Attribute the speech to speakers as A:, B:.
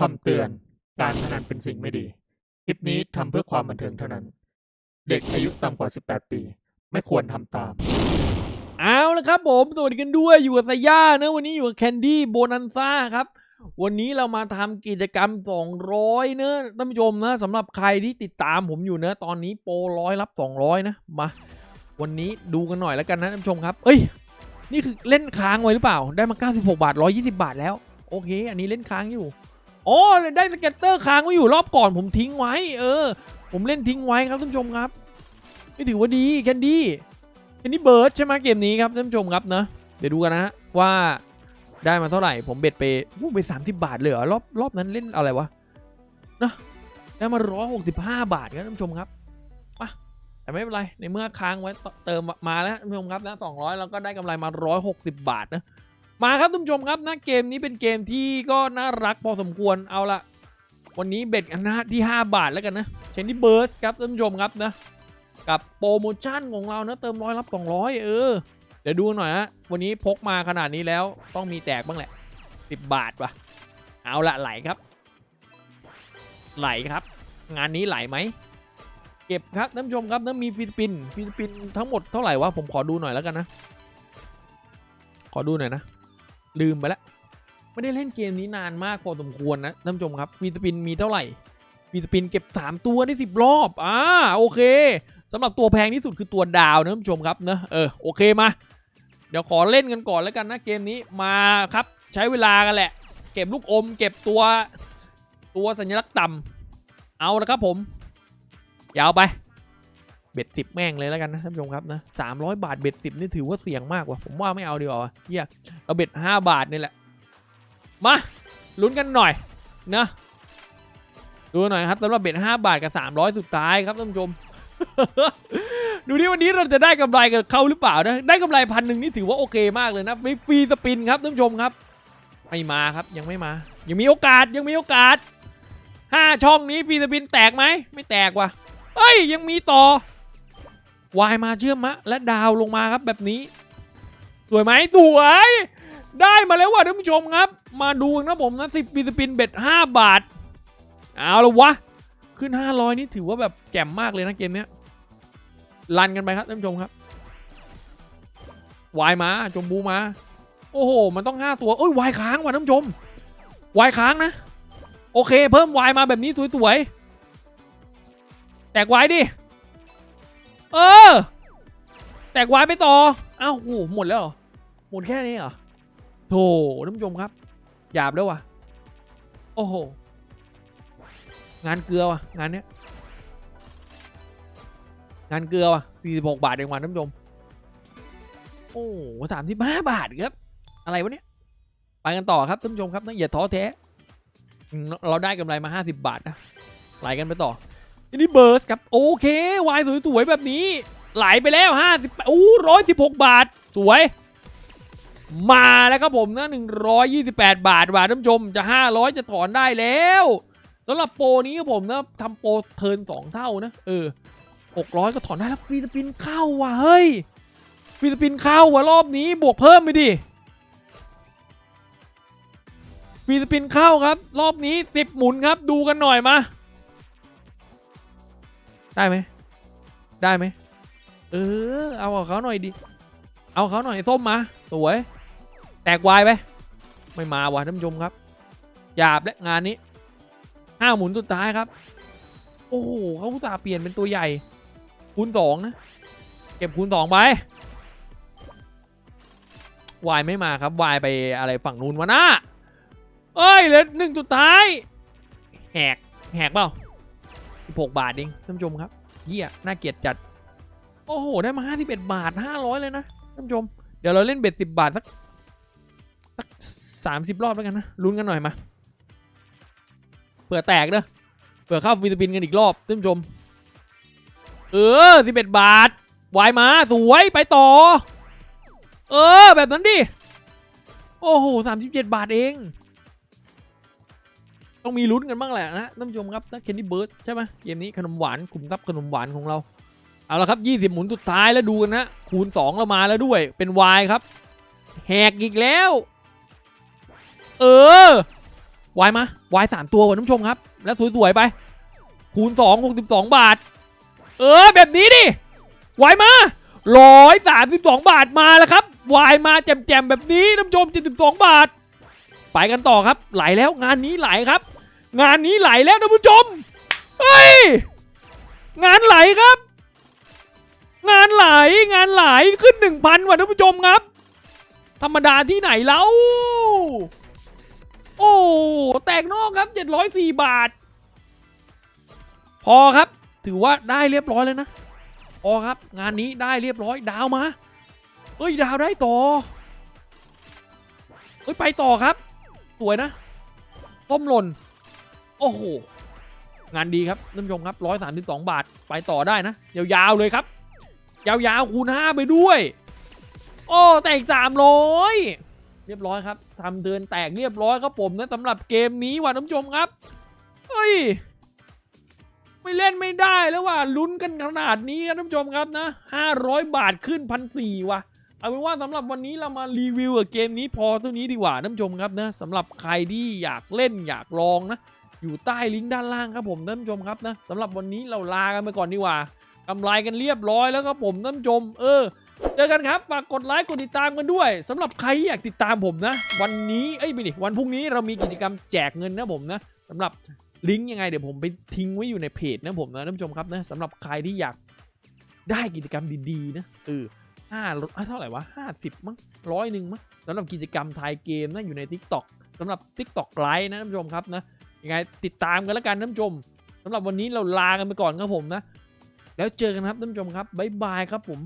A: คำเตือน การพนันเป็นสิ่งไม่ดี คลิปนี้ทำเพื่อความบันเทิงเท่านั้น เด็กอายุต่ำกว่า 18 ปี ไม่ควรทำตาม
B: เอาละครับผมสวัสดีกันด้วย อยู่กับสย่านะวันนี้อยู่กับแคนดี้โบนันซ่าครับ วันนี้เรามาทำกิจกรรม 200 เนอะท่านผู้ชมนะสำหรับใครที่ติดตามผมอยู่เนอะตอนนี้โปรร้อยรับ 200 นะ มา วันนี้ดูกันหน่อยแล้วกันนะท่านผู้ชมครับ เอ้ย นี่คือเล่นค้างไว้หรือเปล่า ได้มา 96 บาท 120 บาทแล้ว โอเค อันนี้เล่นค้างอยู่ อ๋อได้สเก็ตเตอร์ค้างไว้อยู่รอบก่อนผมทิ้งไว้ เออ ผมเล่นทิ้งไว้ครับท่านผู้ชมครับนี่ถือว่าดีแคนดี้อันนี้เบิร์ดใช่ไหมเกมนี้ครับท่านผู้ชมครับนะ เดี๋ยวดูกันนะ ว่าได้มาเท่าไหร่ ผมเบ็ดไปวู้ไปสามสิบาทเลยเหรอรอบรอบนั้นเล่นอะไรวะนะได้มาร้อยหกสิบห้าบาทครับท่านผู้ชมครับมาแต่ไม่เป็นไรในเมื่อค้างไว้เติมมาแล้วท่านผู้ชมครับนะสองร้อยแล้วก็ได้กำไรมาร้อยหกสิบาทนะ มาครับท่านผู้ชมครับนะเกมนี้เป็นเกมที่ก็น่ารักพอสมควรเอาละวันนี้เบ็ดกันนะที่ 5 บาทแล้วกันนะเชนนี่เบิร์สครับท่านผู้ชมครับนะกับโปรโมชั่นของเรานะเติมร้อยรับ200 เออ เดี๋ยวดูหน่อยฮะวันนี้พกมาขนาดนี้แล้วต้องมีแตกบ้างแหละ 10 บาทวะเอาละไหลครับ ไหลครับ งานนี้ไหลไหมเก็บครับท่านผู้ชมครับแล้วมีฟิสปินฟิสปินทั้งหมดเท่าไหร่วะผมขอดูหน่อยแล้วกันนะ ขอดูหน่อยนะ ลืมไปแล้วไม่ได้เล่นเกมนี้นานมากพอสมควรนะท่านผู้ชมครับฟิสปินมีเท่าไหร่ฟิสปินเก็บ 3 ตัวได้10 รอบอ่าโอเคสำหรับตัวแพงที่สุดคือตัวดาวนะท่านผู้ชมครับเนอะเออโอเคมา เดี๋ยวขอเล่นกันก่อนแล้วกันนะเกมนี้มาครับใช้เวลากันแหละ เก็บลูกอม เก็บตัวตัวสัญลักษณ์ต่ำเอาละครับผมยาวไป เบ็ดสิบแม่งเลยแล้วกันนะท่านผู้ชมครับนะสามร้อยบาทเบ็ดสิบนี่ถือว่าเสี่ยงมากว่ะผมว่าไม่เอาดีกว่าเฮียเอาเบ็ดห้าบาทนี่แหละ มาลุ้นกันหน่อยนะดูหน่อยครับสำหรับเบ็ดห้าบาทกับสามร้อยสุดท้ายครับท่านผู้ชมดูดิวันนี้เราจะได้กำไรกับเขาหรือเปล่านะได้กำไรพันหนึ่งนี่ถือว่าโอเคมากเลยนะฟฟรีสปินครับท่านผู้ชมครับไม่มาครับยังไม่มา ยังมีโอกาสยังมีโอกาสห้าช่องนี้ฟรีสปินแตกไหมไม่แตกว่ะเอ้ยยังมีต่อ วายมาเชื่อมะ และดาวลงมาครับแบบนี้ สวยไหมสวย ได้มาแล้วว่ะท่านผู้ชมครับ มาดูนะผมนะสิบฟรีสปินเบ็ดห้าบาท เอาละวะ ขึ้น 500 นี่ถือว่าแบบแจ่มมากเลยนะเกมเนี้ยรันกันไปครับท่านผู้ชมครับวายมาจมบูมา โอ้โห มันต้อง 5 ตัวเอ้ยวายค้างว่ะท่านผู้ชมวายค้างนะ โอเค เพิ่มวายมาแบบนี้สวยๆแตกวายดิ เออ แตกวายไปต่อเอ้าโหหมดแล้วเหรอหมดแค่นี้เหรอโธ่ท่านผู้ชมครับ หยาบแล้วว่ะโอ้โห งานเกลือว่ะงานเนี้ย งานเกลือว่ะ46บาทเองวันท่านผู้ชม โอ้สามสิบห้าบาทครับ อะไรวะเนี่ย ไปกันต่อครับท่านผู้ชมครับนะอย่าท้อแท้ เราได้กำไรมา50บาทนะไหลกันไปต่อ ทีนี้เบิร์สครับโอเควายสวยๆแบบนี้ ไหลไปแล้ว50อู้ร้อยสิบหกบาท สวย มาแล้วครับผมนะ128บแปดบาทบาทท่านผู้ชมจะ500จะถอนได้แล้วสำหรับโปรนี้ครับผมนะทำโปรเทิร์นสองเท่านะ เออหกร้อยก็ถอนได้แล้วฟิลิปปินส์เข้าว่ะเฮ้ยฟิลิปปินส์เข้าว่ะรอบนี้บวกเพิ่มไปดิฟิลิปปินส์เข้าครับ รอบนี้สิบหมุนครับ ดูกันหน่อยมา ได้ไหมได้ไหมเออ เอาเขาหน่อยดิ เอาเขาหน่อยส้มมา สวย แตกวายไป ไม่มาว่ะท่านผู้ชมครับ หยาบและงานนี้ห้าหมุนสุดท้ายครับ โอ้โหเขาตาเปลี่ยนเป็นตัวใหญ่ คูณสองนะ เก็บคูณสองไป วายไม่มาครับ วายไปอะไรฝั่งนู้นวะนะเอ้ยเหลือหนึ่งสุดท้าย แหก แหกเปล่า สิบกบาทเองท่านผู้ชมครับเยี่ยน่าเกลียดจัด โอ้โห ได้มาห้าสิบเอ็ดบาทห้าร้อยเลยนะท่านผู้ชม เดี๋ยวเราเล่นเบ็ดสิบบาท สักสักสามสิบรอบแล้วกันนะลุ้นกันหน่อยมาเผื่อแตกเด้อเผื่อเข้าฟิลิปปินส์กันอีกรอบท่านผู้ชม เออสิบเอ็ดบาทวายมาสวยไปต่อ เออ แบบนั้นดิ โอ้โหสามสิบเจ็ดบาทเอง ต้องมีลุ้นกันบ้างแหละนะท่านผู้ชมครับนะเคนดี้เบิร์สใช่ไหมเกมนี้ขนมหวานขุมทรัพย์ขนมหวานของเรา เอาละครับยี่สิบหมุนสุดท้ายแล้วดูกันนะ คูณสองเรามาแล้วด้วยเป็นวายครับ แหกอีกแล้ว เออวายมาวายสามตัวว่ะท่านผู้ชมครับ แล้วสวยๆไป คูณสองหกสิบสองบาท เออ แบบนี้ดิวายมาร้อยสามสิบสองบาทมาแล้วครับวายมาแจมๆแบบนี้ท่านผู้ชมเจ็ดสิบสองบาท ไปกันต่อครับ ไหลแล้วงานนี้ไหลครับ งานนี้ไหลแล้วท่านผู้ชมเฮ้ยงานไหลครับ งานไหลงานไหลขึ้นหนึ่งพันว่ะท่านผู้ชมครับ ธรรมดาที่ไหนแล้วโอ้แตกนอกครับ704บาท พอครับ ถือว่าได้เรียบร้อยแล้วนะพอครับ งานนี้ได้เรียบร้อยดาวมาเอ้ยดาวได้ต่อเอ้ยไปต่อครับ สวยนะต้มหล่น โอ้โห งานดีครับท่านผู้ชมครับ132บาทไปต่อได้นะ ยาวๆเลยครับ ยาวๆคูณ5ไปด้วย โอ้แตกสามร้อยเรียบร้อยครับทำเดินแตกเรียบร้อยครับผมนะสำหรับเกมนี้ว่ะท่านผู้ชมครับเฮ้ยไม่เล่นไม่ได้แล้วว่ะลุ้นกันขนาดนี้ครับท่านผู้ชมครับนะ500 บาทขึ้นพันสี่ว่ะเอาเป็นว่าสำหรับวันนี้เรามารีวิวกับเกมนี้พอเท่านี้ดีกว่าท่านผู้ชมครับนะสำหรับใครที่อยากเล่นอยากลองนะ อยู่ใต้ลิงก์ด้านล่างครับผมท่านผู้ชมครับนะสำหรับวันนี้เราลากันไปก่อนดีกว่ากำไรกันเรียบร้อยแล้วครับผมท่านผู้ชม เออเจอกันครับ ฝากกดไลค์กดติดตามกันด้วยสำหรับใครอยากติดตามผมนะ วันนี้เอ้ยไม่ดิวันพรุ่งนี้เรามีกิจกรรมแจกเงินนะผมนะสำหรับลิงก์ยังไงเดี๋ยวผมไปทิ้งไว้อยู่ในเพจนะผมนะท่านผู้ชมครับนะสำหรับใครที่อยากได้กิจกรรมดีๆนะเออห้าอะเท่าไหร่วะห้าสิบมั้งร้อยหนึ่งมั้งสำหรับกิจกรรมทายเกมนะอยู่ใน Tik t o อกสำหรับ Tik t o อกไลฟ์นะท่านผู้ชมครับนะ ยังไงติดตามกันแล้วกันท่านผู้ชมสำหรับวันนี้เราลากันไปก่อนครับผมนะ แล้วเจอกันครับท่านผู้ชมครับบ๊ายบายครับผม